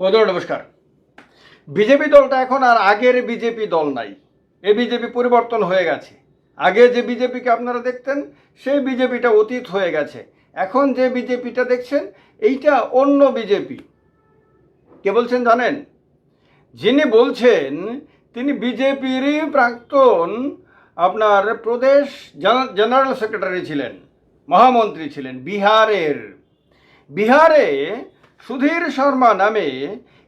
নমস্কার। বিজেপি দলটা এখন আর আগের বিজেপি দল নাই। এ বিজেপি পরিবর্তন হয়ে গেছে। আগে যে বিজেপিকে আপনারা দেখতেন, সেই বিজেপিটা অতীত হয়ে গেছে। এখন যে বিজেপিটা দেখছেন, এইটা অন্য বিজেপি। কে বলছেন জানেন? যিনি বলছেন, তিনি বিজেপিরই প্রাক্তন আপনার প্রদেশ জেনা- জেনারেল সেক্রেটারি ছিলেন, মহামন্ত্রী ছিলেন বিহারের। বিহারে সুধীর শর্মা নামে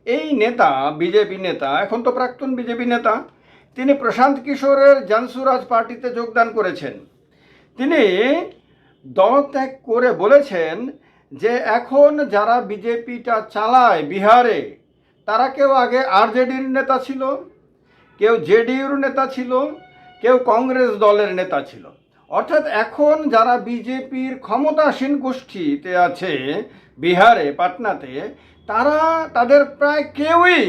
এই নেতা, বিজেপি নেতা, এখন তো প্রাক্তন বিজেপি নেতা, তিনি প্রশান্ত কিশোরের জানসুরাজ পার্টিতে যোগদান করেছেন। তিনি দলত্যাগ করে বলেছেন যে এখন যারা বিজেপিটা চালায় বিহারে, তারা কেউ আগে আরজেডির নেতা ছিল, কেউ জেডিইউর নেতা ছিল, কেউ কংগ্রেস দলের নেতা ছিল। অর্থাৎ এখন যারা বিজেপির ক্ষমতাসীন গোষ্ঠীতে আছে, বিহারে, পাটনাতে, তারা, তাদের প্রায় কেউই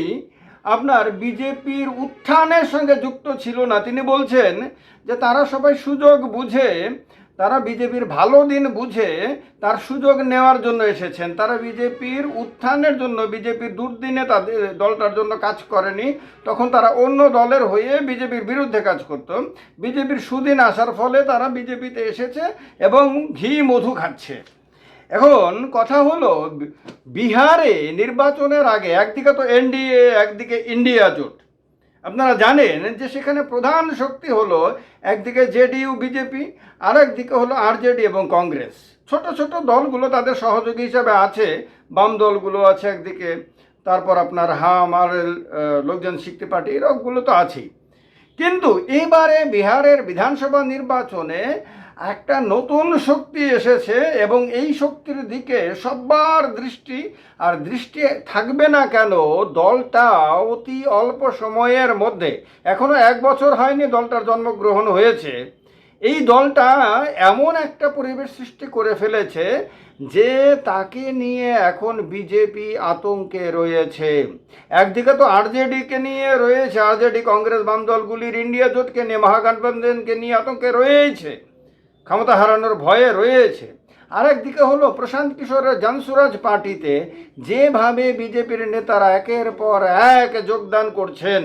আপনার বিজেপির উত্থানের সঙ্গে যুক্ত ছিল না। তিনি বলছেন যে তারা সবাই সুযোগ বুঝে তারা বিজেপির ভালো দিন বুঝে তার সুযোগ নেওয়ার জন্য এসেছেন। তারা বিজেপির উত্থানের জন্য, বিজেপির দুর্দিনে তাদের দলটার জন্য কাজ করেনি। তখন তারা অন্য দলের হয়ে বিজেপির বিরুদ্ধে কাজ করত। বিজেপির সুদিন আসার ফলে তারা বিজেপিতে এসেছে এবং ঘি মধু খাচ্ছে। এখন কথা হলো, বিহারে নির্বাচনের আগে একদিকে তো এনডিএ, একদিকে ইন্ডিয়া জোট। আপনারা জানেন যে সেখানে প্রধান শক্তি হলো একদিকে জেডিইউ, বিজেপি আর একদিকে হলো আরজেডি এবং কংগ্রেস। ছোট ছোট দলগুলো তাদের সহযোগী হিসাবে আছে, বাম দলগুলো আছে একদিকে, তারপর আপনার হাম আর লোকজন শিখতে পার্টি এরকমগুলো তো আছেই। কিন্তু এইবারে বিহারের বিধানসভা নির্বাচনে একটা নতুন শক্তি এসেছে এবং এই শক্তির দিকে সবার দৃষ্টি, আর দৃষ্টি থাকবে না কেন? দলটা অতি অল্প সময়ের মধ্যে, এখনও এক বছর হয়নি দলটার জন্মগ্রহণ হয়েছে। এই দলটা এমন একটা পরিবেশ সৃষ্টি করে ফেলেছে যে তাকে নিয়ে এখন বিজেপি আতঙ্কে রয়েছে। একদিকে তো আরজেডিকে নিয়ে রয়েছে, আরজেডি কংগ্রেস বাম দলগুলির ইন্ডিয়া জোটকে নিয়ে, মহাগঠবন্ধনকে নিয়ে আতঙ্কে রয়েছে। ক্ষমতা হারানোর ভয়ে রয়েছে। আরেকদিকে হলো, প্রশান্ত কিশোরের জনসুরাজ পার্টিতে যেভাবে বিজেপির নেতারা একের পর এক যোগদান করছেন,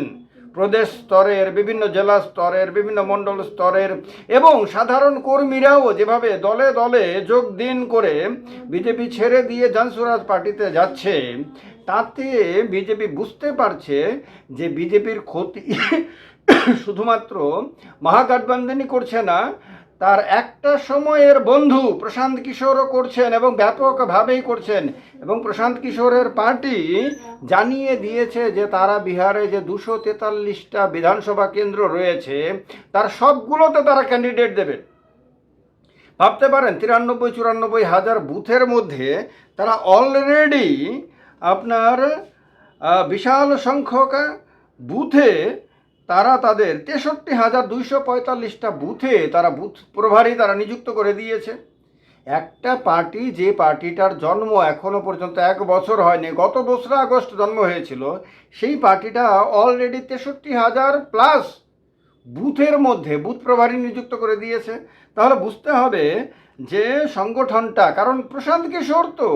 প্রদেশ স্তরের বিভিন্ন জেলা স্তরের বিভিন্ন মণ্ডল স্তরের এবং সাধারণ কর্মীরাও যেভাবে দলে দলে যোগ দিন করে বিজেপি ছেড়ে দিয়ে জনসুরাজ পার্টিতে যাচ্ছে, তাতে বিজেপি বুঝতে পারছে যে বিজেপির ক্ষতি শুধুমাত্র মহাগঠবন্ধনই করছে না তার একটা সময়ের বন্ধু প্রশান্ত কিশোরও করছেন এবং ব্যাপকভাবেই করছেন। এবং প্রশান্ত কিশোরের পার্টি জানিয়ে দিয়েছে যে তারা বিহারে যে দুশো তেতাল্লিশটা বিধানসভা কেন্দ্র রয়েছে, তার সবগুলোতে তারা ক্যান্ডিডেট দেবেন। ভাবতে পারেন তিরানব্বই চুরানব্বই হাজার বুথের মধ্যে তারা অলরেডি আপনার বিশাল সংখ্যক বুথে তারা তাদের তেষট্টি হাজার দুইশো পঁয়তাল্লিশটা বুথে তারা বুথ প্রভারী তারা নিযুক্ত করে দিয়েছে। একটা পার্টি যে পার্টিটার জন্ম এখনও পর্যন্ত এক বছর হয়নি, গত দোসরা আগস্ট জন্ম হয়েছিল, সেই পার্টিটা অলরেডি তেষট্টি হাজার প্লাস বুথের মধ্যে বুথ প্রভারী নিযুক্ত করে দিয়েছে। তাহলে বুঝতে হবে যে সংগঠনটা, কারণ প্রশান্ত কিশোর তো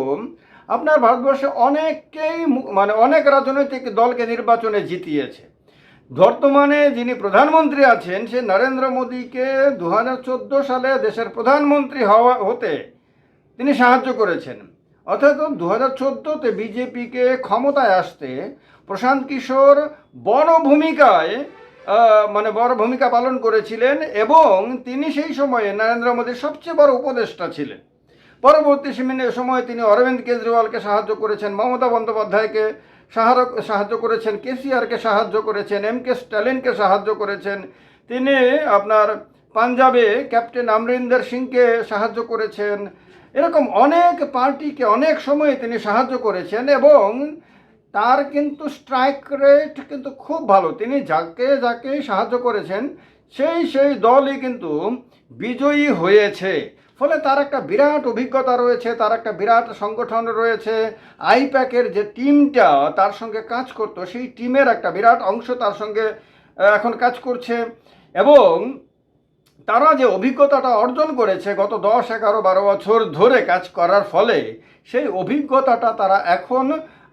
আপনার ভারতবর্ষে অনেককেই মানে অনেক রাজনৈতিক দলকে নির্বাচনে জিতিয়েছে। বর্তমানে যিনি প্রধানমন্ত্রী আছেন, সে নরেন্দ্র মোদীকে দু হাজার চোদ্দ সালে দেশের প্রধানমন্ত্রী হওয়া, হতে তিনি সাহায্য করেছেন। অর্থাৎ দু হাজার চোদ্দোতে বিজেপিকে ক্ষমতায় আসতে প্রশান্ত কিশোর বড় ভূমিকায় মানে বড় ভূমিকা পালন করেছিলেন এবং তিনি সেই সময়ে নরেন্দ্র মোদীর সবচেয়ে বড় উপদেষ্টা ছিলেন। পরবর্তী সময়ে তিনি অরবিন্দ কেজরিওয়ালকে সাহায্য করেছেন, মমতা বন্দ্যোপাধ্যায়কে সাহায্য করেছেন, কেসিআরকে সাহায্য করেছেন, এম কে স্ট্যালিনকে সাহায্য করেছেন। তিনি আপনার পাঞ্জাবে ক্যাপ্টেন অমরিন্দর সিংকে সাহায্য করেছেন। এরকম অনেক পার্টিকে অনেক সময়ে তিনি সাহায্য করেছেন এবং তার কিন্তু স্ট্রাইক রেট কিন্তু খুব ভালো। তিনি যাকে যাকে সাহায্য করেছেন, সেই সেই দলই কিন্তু বিজয়ী হয়েছে। ফলে তার একটা বিরাট অভিজ্ঞতা রয়েছে, তার একটা বিরাট সংগঠন রয়েছে। আইপ্যাকের যে টিমটা তার সঙ্গে কাজ করতো, সেই টিমের একটা বিরাট অংশ তার সঙ্গে এখন কাজ করছে। এবং তারা যে অভিজ্ঞতাটা অর্জন করেছে গত দশ, এগারো, বারো বছর ধরে কাজ করার ফলে, সেই অভিজ্ঞতাটা তারা এখন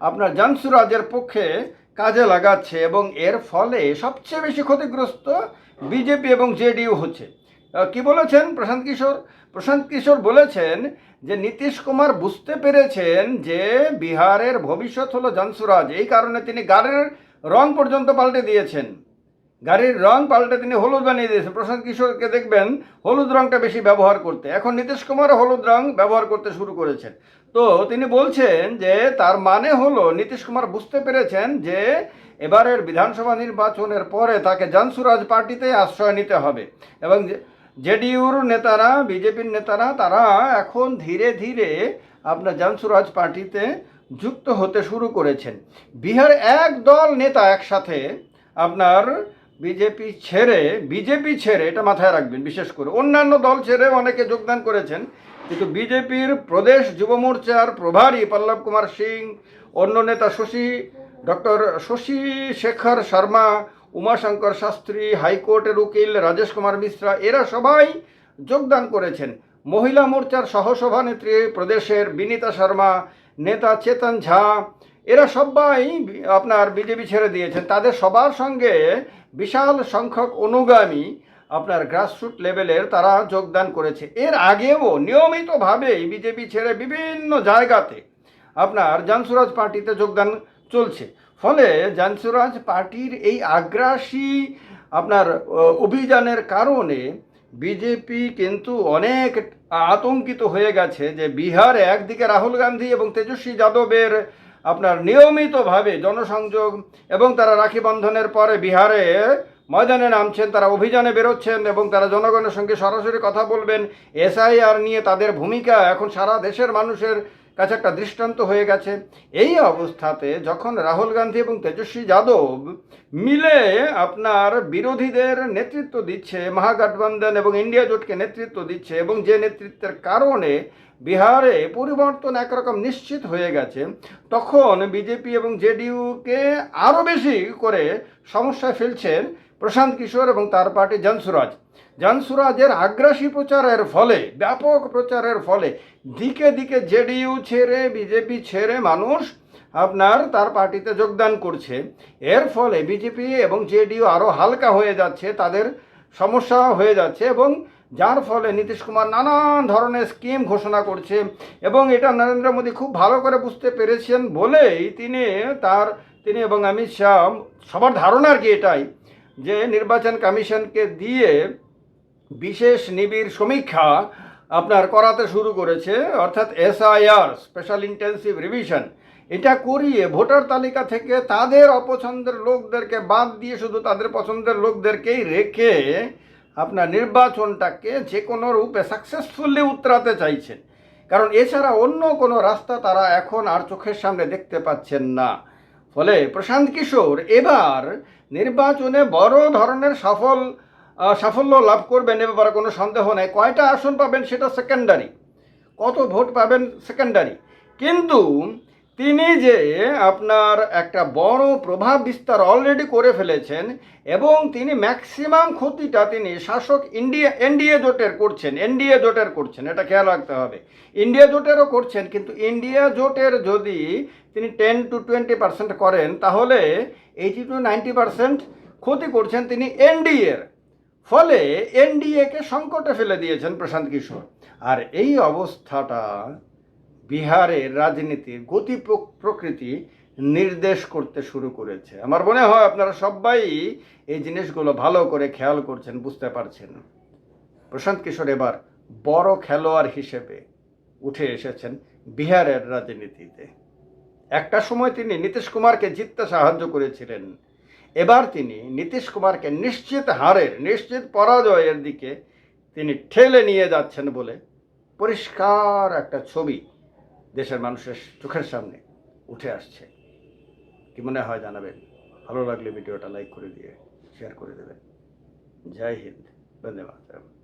আপনার জানসুরাজের পক্ষে কাজে লাগাচ্ছে এবং এর ফলে সবচেয়ে বেশি ক্ষতিগ্রস্ত বিজেপি এবং জেডিইউ হচ্ছে। কি বলেছেন প্রশান্ত কিশোর? প্রশান্ত কিশোর বলেছেন যে নীতিশ কুমার বুঝতে পেরেছেন যে বিহারের ভবিষ্যৎ হলো জানসুরাজ। এই কারণে তিনি গাড়ির রং পর্যন্ত পাল্টে দিয়েছেন। গাড়ির রং পাল্টে তিনি হলুদ বানিয়ে দিয়েছেন। প্রশান্ত কিশোরকে দেখবেন হলুদ রংটা বেশি ব্যবহার করতে। এখন নীতিশ কুমারও হলুদ রং ব্যবহার করতে শুরু করেছেন। তো তিনি বলছেন যে তার মানে হলো নীতিশ কুমার বুঝতে পেরেছেন যে এবারের বিধানসভা নির্বাচনের পরে তাকে জানসুরাজ পার্টিতে আশ্রয় নিতে হবে। এবং জেডিইউর নেতারা, বিজেপির নেতারা, তারা এখন ধীরে ধীরে আপনার জানসুরাজ পার্টিতে যুক্ত হতে শুরু করেছেন। বিহার এক দল নেতা একসাথে আপনার বিজেপি ছেড়ে বিজেপি ছেড়ে, এটা মাথায় রাখবেন বিশেষ করে, অন্যান্য দল ছেড়ে অনেকে যোগদান করেছেন, কিন্তু বিজেপির প্রদেশ যুব মোর্চার প্রভারী পল্লব কুমার সিং, অন্য নেতা শশী, ডক্টর শশী শেখর শর্মা উমাশঙ্কর শাস্ত্রী, হাইকোর্টের উকিল রাজেশ কুমার মিশ্রা, এরা সবাই যোগদান করেছেন। মহিলা মোর্চার সহসভানেত্রী প্রদেশের বিনীতা শর্মা, নেতা চেতন ঝা, এরা সবাই আপনার বিজেপি ছেড়ে দিয়েছেন। তাদের সবার সঙ্গে বিশাল সংখ্যক অনুগামী আপনার গ্রাসরুট লেভেলের তারা যোগদান করেছে। এর আগেও নিয়মিতভাবেই বিজেপি ছেড়ে বিভিন্ন জায়গাতে আপনার জানসুরাজ পার্টিতে যোগদান চলছে। ফলে জানসুরাজ পার্টির এই আগ্রাসী আপনার অভিযানের কারণে বিজেপি কিন্তু অনেক আতঙ্কিত হয়ে গেছে যে বিহারে একদিকে রাহুল গান্ধী এবং তেজস্বী যাদবের আপনার নিয়মিতভাবে জনসংযোগ এবং তারা রাখি বন্ধনের পরে বিহারে ময়দানে নামছেন, তারা অভিযানে বেরোচ্ছেন এবং তারা জনগণের সঙ্গে সরাসরি কথা বলবেন। এসআইআর নিয়ে তাদের ভূমিকা এখন সারা দেশের মানুষের কাছে একটা দৃষ্টান্ত হয়ে গেছে। এই অবস্থাতে যখন রাহুল গান্ধী এবং তেজস্বী যাদব মিলে আপনার বিরোধীদের নেতৃত্ব দিচ্ছে, মহাগঠবন্ধন এবং ইন্ডিয়া জোটকে নেতৃত্ব দিচ্ছে এবং যে নেতৃত্বের কারণে বিহারে পরিবর্তন একরকম নিশ্চিত হয়ে গেছে, তখন বিজেপি এবং জেডিইউকে আরও বেশি করে সমস্যায় ফেলছেন প্রশান্ত কিশোর এবং তার পার্টি জনসুরাজ। জনসুরাজের আগ্রাসী প্রচারের ফলে, ব্যাপক প্রচারের ফলে দিকে দিকে জেডিইউ ছেড়ে, বিজেপি ছেড়ে মানুষ আপনার তার পার্টিতে যোগদান করছে। এর ফলে বিজেপি এবং জেডিইউ আরও হালকা হয়ে যাচ্ছে, তাদের সমস্যা হয়ে যাচ্ছে এবং যার ফলে নীতিশ কুমার নানান ধরনের স্কিম ঘোষণা করছে এবং এটা নরেন্দ্র মোদী খুব ভালো করে বুঝতে পেরেছেন বলেই তিনি তার, তিনি এবং অমিত শাহ সবার ধারণা আর কি এটাই। যে নির্বাচন কমিশনকে দিয়ে বিশেষ নিবিড় সমীক্ষা আপনার করাতে শুরু করেছে, অর্থাৎ এসআইআর স্পেশাল ইন্টেন্সিভ রিভিশন এটা করিয়ে ভোটার তালিকা থেকে তাদের অপছন্দের লোকদেরকে বাদ দিয়ে শুধু তাদের পছন্দের লোকদেরকেই রেখে আপনার নির্বাচনটাকে যে কোনো রূপে সাকসেসফুলি উতরাতে চাইছেন। কারণ এছাড়া অন্য কোনো রাস্তা তারা এখন আর চোখের সামনে দেখতে পাচ্ছেন না। ফলে প্রশান্ত কিশোর, এবার নির্বাচনে বড় ধরনের সফল সাফল্য লাভ করবেন এ ব্যাপারে কোনো সন্দেহ নেই। কয়টা আসন পাবেন সেটা সেকেন্ডারি কত ভোট পাবেন সেকেন্ডারি কিন্তু তিনি যে আপনার একটা বড় প্রভাব বিস্তার অলরেডি করে ফেলেছেন এবং তিনি ম্যাক্সিমাম ক্ষতিটা তিনি শাসক ইন্ডিয়া এনডিএ জোটের করছেন এনডিএ জোটের করছেন, এটা খেয়াল রাখতে হবে। ইন্ডিয়া জোটেরও করছেন, কিন্তু ইন্ডিয়া জোটের যদি তিনি টেন টু টোয়েন্টি পার্সেন্ট করেন, তাহলে এইটি টু নাইনটি পার্সেন্ট ক্ষতি করছেন তিনি এনডিএর ফলে এনডিএকে সংকটে ফেলে দিয়েছেন প্রশান্ত কিশোর। আর এই অবস্থাটা বিহারের রাজনীতির গতি প্রকৃতি নির্দেশ করতে শুরু করেছে। আমার মনে হয় আপনারা সবাই এই জিনিসগুলো ভালো করে খেয়াল করছেন, বুঝতে পারছেন। প্রশান্ত কিশোর এবার বড় খেলোয়াড় হিসেবে উঠে এসেছেন বিহারের রাজনীতিতে। একটা সময় তিনি নীতিশ কুমারকে জিততে সাহায্য করেছিলেন। এবার তিনি নীতিশ কুমারকে নিশ্চিত হারের, নিশ্চিত পরাজয়ের দিকে তিনি ঠেলে নিয়ে যাচ্ছেন বলে পরিষ্কার একটা ছবি দেশের মানুষের চোখের সামনে উঠে আসছে। কি মনে হয় জানাবেন? ভালো লাগলে ভিডিওটা লাইক করে দিয়ে শেয়ার করে দেবেন। জয় হিন্দ। ধন্যবাদ।